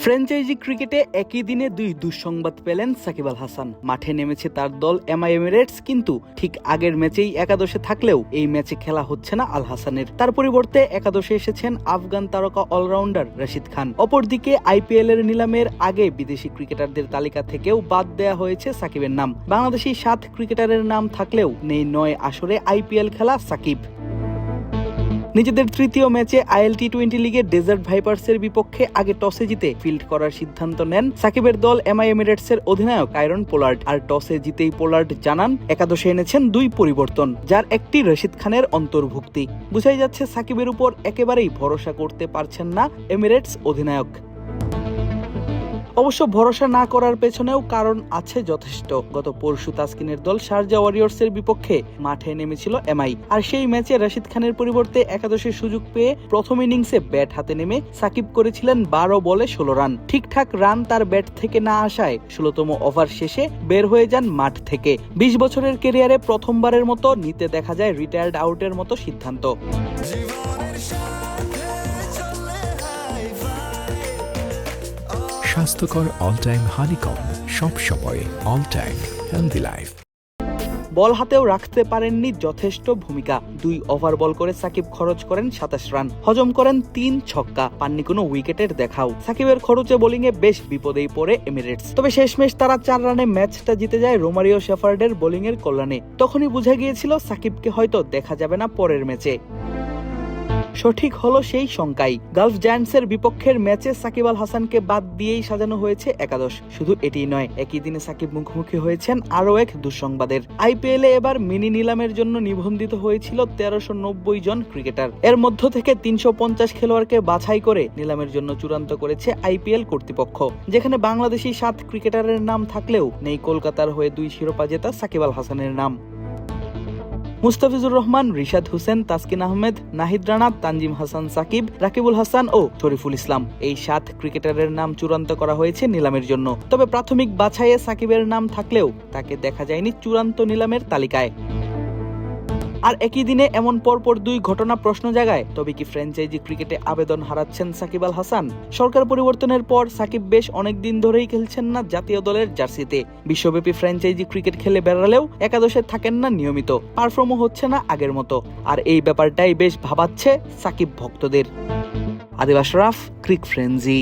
Franchise ক্রিকেটে একই দিনে দুই দুঃসংবাদ পেলেন সাকিব আল হাসান। মাঠে নেমেছে তার দল এমআই এমিরেটস, কিন্তু ঠিক আগের ম্যাচেই একাদশে থাকলেও এই ম্যাচে খেলা হচ্ছে না আল হাসানের। তার পরিবর্তে একাদশে এসেছেন আফগান তারকা অলরাউন্ডার রশিদ খান। অপরদিকে আইপিএল এর নিলামের আগে বিদেশি ক্রিকেটারদের তালিকা থেকেও বাদ দেয়া হয়েছে সাকিবের নাম। বাংলাদেশি সাত ক্রিকেটারের নাম থাকলেও নেই নয় আসরে আইপিএল খেলা সাকিব। নিজেদের তৃতীয় ম্যাচে আইএল টি টোয়েন্টি লিগে ডেজার্ট ভাইপার্সের বিপক্ষে আগে টসে জিতে ফিল্ড করার সিদ্ধান্ত নেন সাকিবের দল এমআই এমিরেটস এর অধিনায়ক আয়রন পোলার্ড। আর টসে জিতেই পোলার্ড জানান, একাদশে এনেছেন দুই পরিবর্তন, যার একটি রশিদ খানের অন্তর্ভুক্তি। বুঝাই যাচ্ছে, সাকিবের উপর একেবারেই ভরসা করতে পারছেন না এমিরেটস অধিনায়ক। অবশ্য ভরসা না করার পেছনেও কারণ আছে যথেষ্ট। গত পরশু তাসকিনের দল শারজা ওয়ারিয়র্সের বিপক্ষে মাঠে নেমেছিল এমআই। আর সেই ম্যাচে রশিদ খানের পরিবর্তে একাদশের সুযোগ পেয়ে প্রথম ইনিংসে ব্যাট হাতে নেমে সাকিব করেছিলেন বারো বলে ষোলো রান। ঠিকঠাক রান তার ব্যাট থেকে না আসায় ষোলোতম ওভার শেষে বের হয়ে যান মাঠ থেকে। বিশ বছরের কেরিয়ারে প্রথমবারের মতো নিতে দেখা যায় রিটায়ার্ড আউটের মতো সিদ্ধান্ত। স্বাস্থ্যকর অল টাইম হানিকম সব সময় all time healthy life ball হাতেও রাখতে পারেননি যথেষ্ট ভূমিকা। দুই ওভার বল করে সাকিব খরচ করেন সাতাশ রান। হজম করেন তিন ছক্কা, পাননি কোনো উইকেটের দেখাও। সাকিবের খরচে বোলিংয়ে বেশ বিপদেই পড়ে এমিরেটস। তবে শেষমেশ তারা চার রানে ম্যাচটা জিতে যায় রোমারিও শেফার্ডের বোলিংয়ের কল্যাণে। তখনই বুঝে গিয়েছিল সাকিবকে হয়তো দেখা যাবে না পরের ম্যাচে। সঠিক হলো সেই শঙ্কাই। গালফ জায়ান্টসের বিপক্ষের ম্যাচে সাকিব আল হাসানকে বাদ দিয়েই সাজানো হয়েছে একাদশ। শুধু এটি নয়, একই দিনে সাকিব মুখোমুখি হয়েছেন আরও এক দুঃসংবাদের। আইপিএলে এবার মিনি নিলামের জন্য নিবন্ধিত হয়েছিল তেরোশো নব্বই জন ক্রিকেটার। এর মধ্য থেকে তিনশো পঞ্চাশ খেলোয়াড়কে বাছাই করে নিলামের জন্য চূড়ান্ত করেছে আইপিএল কর্তৃপক্ষ। যেখানে বাংলাদেশি সাত ক্রিকেটারের নাম থাকলেও নেই কলকাতার হয়ে দুই শিরোপা জেতা সাকিব আল হাসানের নাম। মুস্তাফিজুর রহমান, রিশাদ হুসেন, তাসকিন আহমেদ, নাহিদ রানা, তানজিম হাসান সাকিব, রাকিবুল হাসান ও শরীফুল ইসলাম। এই সাত ক্রিকেটারের নাম চূড়ান্ত করা হয়েছে নিলামের জন্য। তবে প্রাথমিক বাছাইয়ে সাকিবের নাম থাকলেও তাকে দেখা যায়নি চূড়ান্ত নিলামের তালিকায়। আর একই দিনে এমন পরপর দুই ঘটনা প্রশ্ন জাগায়। তবে কি ফ্র্যাঞ্চাইজি ক্রিকেটে আবেদন হারাচ্ছেন সাকিব আল হাসান? সরকার পরিবর্তনের পর সাকিব বেশ অনেক দিন ধরেই খেলছেন না জাতীয় দলের জার্সিতে। বিশ্বব্যাপী ফ্র্যাঞ্চাইজি ক্রিকেট খেলে বেড়ালেও একাদশে থাকেন না নিয়মিত। পারফর্মও হচ্ছে না আগের মতো। আর এই ব্যাপারটাই বেশ ভাবাচ্ছে সাকিব ভক্তদের। আদিবাস রাফ, ক্রিক ফ্রেঞ্জি